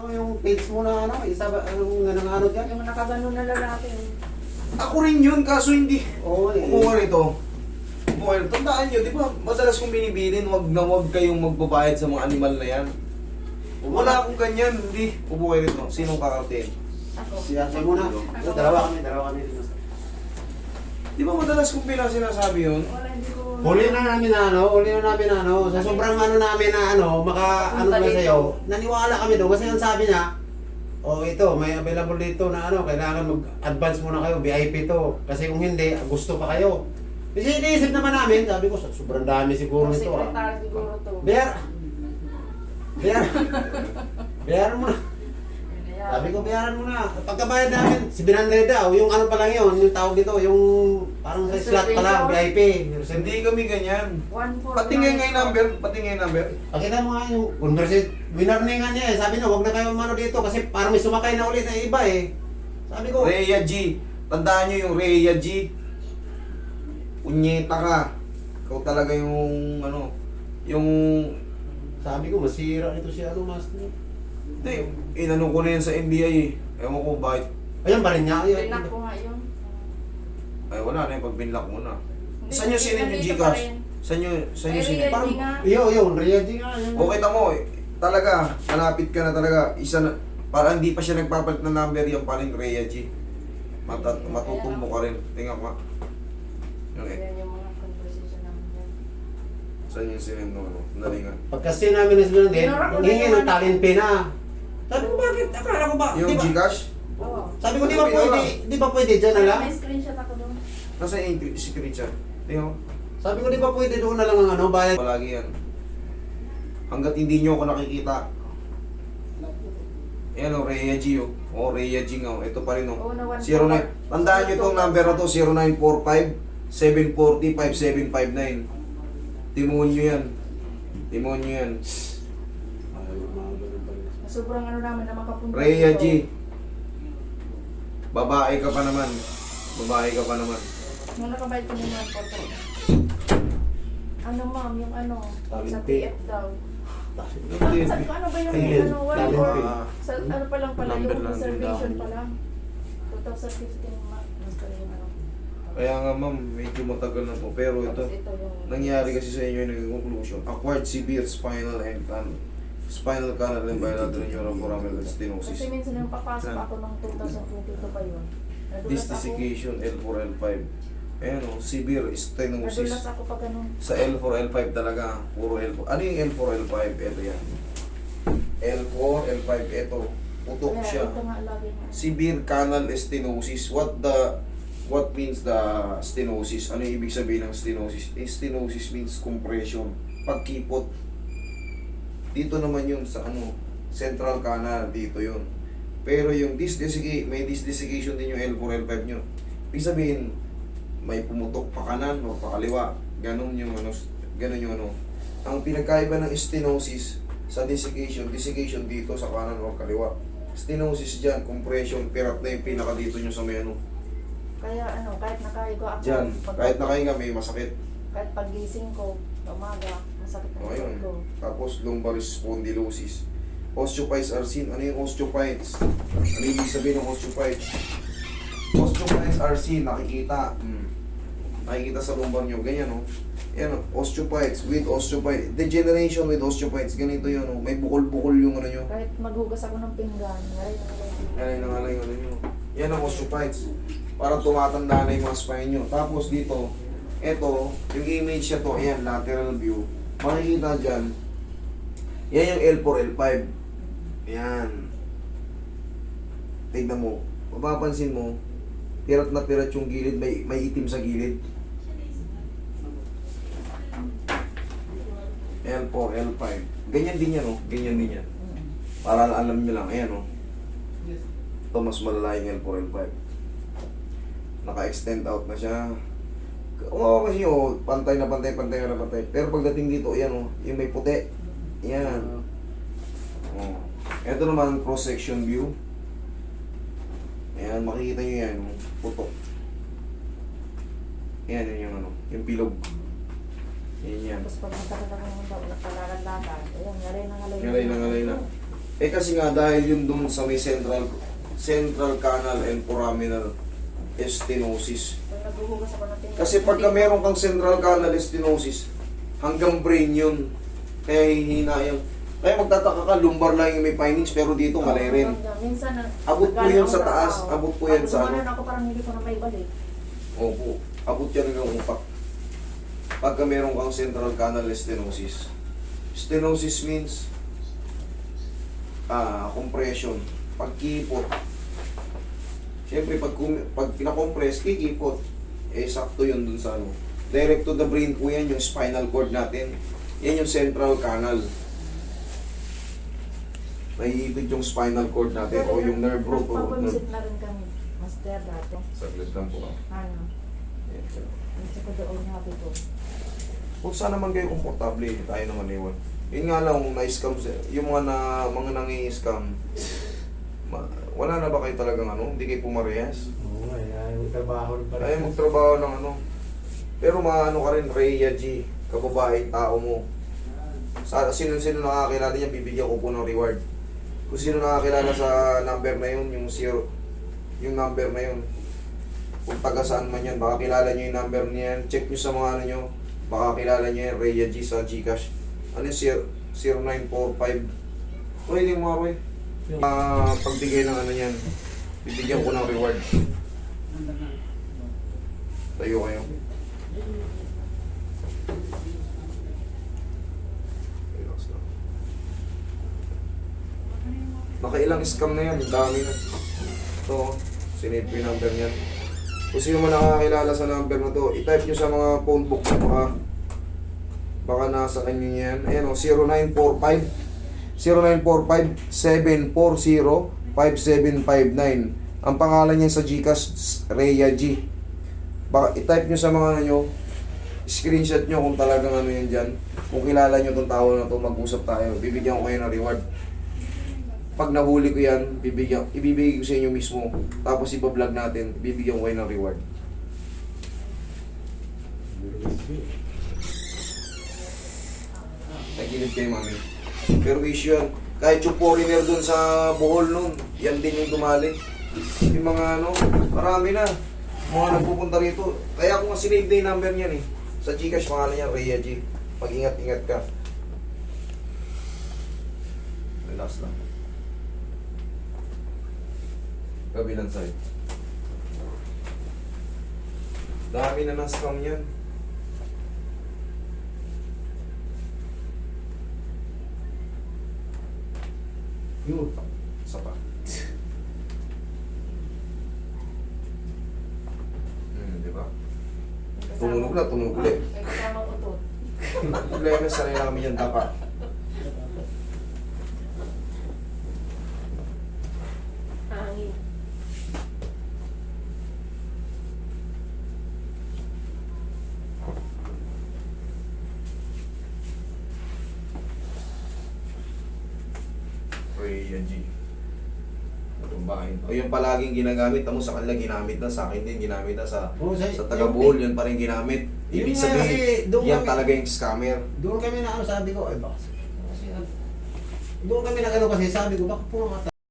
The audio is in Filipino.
Ano yung page mo na ano, isa ba, anong anong ano dyan? Yung nakaganon na lalaki. Ako rin yun, kaso hindi. Oo eh. Kumuha rito. Kumuha rito. Tandaan nyo, di ba, madalas kong binibilin, wag na wag kayong magbabayad sa mga animal na yan. Wala akong ganyan, hindi. Kayo rito. Sinong kakartin? Ako. Siya, siya muna. Dalawa kami, dalawa kami. Di ba madalas kong pila sinasabi yun? Wala, hindi ko... Huli na namin na ano, huli na namin na ano, sa sobrang ano namin na ano, maka ano ba sa'yo, naniwala kami doon kasi ang sabi niya, oh ito, may available dito na ano, kailangan mag-advance muna kayo, VIP to. Kasi kung hindi, gusto pa kayo. Kasi iniisip naman namin, sabi ko, sobrang dami siguro nito ah. Secretary siguro to. Bear! Bear! Bear mo na. Sabi ko, bayaran mo na. Pagkabayad namin, si Binandre daw, yung ano pa lang yun, yung tawag dito, yung parang sa slot pa lang, VIP. Hindi kami ganyan. One four Patingin nga nine yung number, patingin yung number. Pakita mo nga yung conversation. Winarningan niya eh. Sabi niya, huwag na kayo mano dito kasi parang may sumakay na ulit na iba eh. Sabi ko, Rhea G. Tandaan nyo yung Rhea G. Punyeta ka. Ikaw talaga yung ano, yung sabi ko, masira nito si ano, master. Hindi, inano ko na yan sa NBI eh. Ewan ko bakit. Ayun pa rin niya. Ayun. Ko nga yun. Ay wala na yung pag binlock mo na. Saan nyo sinend yung Gcash? Saan nyo, saan nyo Ay, sinend? Parang, nga. yun, yun, Riyadh nga. Yun. O kita mo, eh, talaga, malapit ka na talaga. Isa na, para hindi pa siya nagpapalit ng number yung pa rin Rhea G. Matat, matutumbo ka rin. Tingnan ko nga. Yung eh, Ayan yung mga conversation namin yan. saan yung sinend mo? Ano? Dali nga. Pagkasi namin na sila din, Tinuro ko na hingi yung ng ano. talent pay na. Sabi ko, bakit? Akala ko ba? Yung di ba? Gcash? Oo. Sabi ko, di ba pwede, di ba pwede dyan na lang? May screenshot ako doon. Nasa yung siya. Tingnan mo. Sabi ko, di ba pwede doon na lang ang ano, bayad? Palagi yan. Hanggat hindi nyo ako nakikita. Ayan o, Rhea G o. O, Rhea G nga o. Ito pa rin o. Oo, na one 09. Tandaan nyo itong number na to, 0945 740 5759. Timon nyo yan. Timon nyo yan. Sobrang ano namin na makapunta. Rhea dito. G. Babae ka pa naman. Babae ka pa naman. Nung nakabayad ko naman po to. Ano ma'am, yung ano, sa pay. PF daw. Hindi. Sabi ko, ano ba yung Ayun, ano, one talent for, pay. sa, ano pa lang pala, Number yung lang din reservation daw. pa lang. 2015 ma'am, basta yung ano. Kaya nga ma'am, medyo matagal na po. Pero ito, Tapos ito yung... nangyari kasi sa inyo yung naging conclusion. Acquired severe spinal and spinal canal and bilateral neuroforaminal stenosis. Kasi minsan yung papasok ako ng 2022 pa yun. Nadulas ako. Disdesiccation L4, L5. Ayan o, severe Nadulas stenosis. ako pag ganun. Sa L4, L5 talaga. Puro L4. Ano yung L4, L5? Ito yan. L4, L5. Ito. Putok Kaya siya. ito nga lagi nga. Severe canal stenosis. What the what means the stenosis? Ano yung ibig sabihin ng stenosis? Eh, stenosis means compression. Pagkipot. Dito naman yun sa ano, central canal. Dito yun. Pero yung disdesication, may disdesication din yung L4, L5 nyo. Ibig sabihin, may pumutok pa kanan o pa kaliwa. Ganon yung ano, ganon yung ano. Ang pinagkaiba ng stenosis sa desiccation, desiccation dito sa kanan o kaliwa. Stenosis dyan, compression, pirat na yung pinaka dito nyo sa may ano. Kaya ano, kahit nakahigo ako. Dyan, pag- kahit nakahinga may masakit. Kahit pagising ko, umaga, masakit ang O ayun. ko. Tapos lumbar spondylosis. Osteophytes are seen. Ano yung osteophytes? Ano yung ibig sabihin ng osteophytes? Osteophytes are seen. Nakikita. Hmm. Nakikita sa lumbar nyo. Ganyan o. Yan o. Osteophytes with osteophytes. Degeneration with osteophytes. Ganito yun o. May bukol-bukol yung ano nyo. Kahit maghugas ako ng pinggan, ngayon, ngayon. Yan yung nangalay ano nyo. Yan ang osteophytes. Parang tumatanda na yung mga spine nyo. Tapos dito, eto, yung image niya to, ayan, lateral view. Makikita dyan, yan yung L4, L5. Yan. Tignan mo. Mapapansin mo, pirat na pirat yung gilid, may, may itim sa gilid. L4, L5. Ganyan din yan, oh. Ganyan din yan. Para alam nyo lang, ayan, oh. Ito mas malala yung L4, L5. Naka-extend out na siya. Oo kasi oh, pantay na pantay, pantay na pantay. Pero pagdating dito, yan oh, yung may puti. Yan. Oh. Ito naman, cross-section view. Ayan, makikita nyo yan, putok. Yan, yun yung ano, yung bilog. Yan yan. Tapos pag matagal ako ng daw, nakalalakad, ayun, ngalay na ngalay. Ngalay na ngalay na. Eh kasi nga dahil yun dun sa may central central canal and foraminal stenosis. Naghuhugas ako ng. Kasi pagka meron kang central canal stenosis, hanggang brain yun. Kaya hihina yung... Kaya magtataka ka, lumbar lang yung may findings, pero dito mali rin. Minsan na... Abot po yun ako sa taas, trabaho. abot po yan Pag sa ano. gumanon ako parang hindi ko na maibalik. Opo, abot yan hanggang upak. Pagka meron kang central canal stenosis. Stenosis means ah compression, pagkipot. Siyempre, pag, kum- pag pinakompress, kikipot. Eh, sakto yun dun sa ano. Direct to the brain po yan, yung spinal cord natin. Yan yung central canal. Naiipit yung spinal cord natin o yung nerve root. Nagpapavisit na rin kami. Master dati. Saglit lang po. ah. Ano? Yan. Gusto ko doon habi ko. Kung saan naman kayo komportable, tayo naman iwan. Yun nga lang, na-scam, sa- yung mga na, mga nangi-scam, wala na ba kayo talagang ano, hindi kayo pumarehas? Oo eh, ayaw magtrabaho rin pala. Ayaw magtrabaho ng ano. Pero maano ka rin, Rhea G, kababaeng tao mo. Sa, sino sino nakakilala niya, bibigyan ko po ng reward. Kung sino nakakilala sa number na yun, yung zero, yung number na yun, kung taga saan man yan, baka kilala nyo yung number niyan, check nyo sa mga ano nyo, baka kilala nyo yan, Rhea G sa Gcash. Ano yung zero- 0945? Roy, hindi mo Roy. Ah, pagbigay ng ano yan, bibigyan ko ng reward. Tayo kayo. Nakailang scam na yan, dami na. Ito, sinave yung number niyan. Kung sino man nakakilala sa number na to, i-type nyo sa mga phone book na baka, baka nasa kanya yan. Ayan o, 0945 0945-740-5759. Ang pangalan niya sa Gcash, Rhea G. Baka i-type nyo sa mga ano nyo, screenshot nyo kung talagang ano yan dyan. Kung kilala nyo tong tao na to, mag-usap tayo. Bibigyan ko kayo ng reward. Pag nahuli ko yan, bibigyan, ibibigay ko sa inyo mismo. Tapos ipa-vlog natin, bibigyan ko kayo ng reward. Nagilid kayo, mami. Pero issue yan. Kahit yung foreigner dun sa Bohol nun, yan din yung dumali. Yung mga ano, marami na. Mga nagpupunta rito. Kaya ako nga sinave na yung number niyan eh. Sa Gcash, pangalan niya, Rhea G. Mag-ingat-ingat ka. Relax lang. Kabilang side. Dami na ng scam yan. Yun. Isa pa. Hmm, di ba? Tumunog na, tumunog ulit. May kasamang utot. Problema sa nila kami yan dapat. Hangin. Rhea G. Tumbahin. O yung palaging ginagamit, tamo sa kanila ginamit na, sa akin din ginamit na, sa, Oo, sa- sa taga Bohol, yan pa rin ginamit. Yun Ibig kasi, sabihin, doon yan kami- talaga yung scammer. Doon kami na ano, sabi ko, ay baka kasi, doon kami na ano kasi, sabi ko, baka puro mga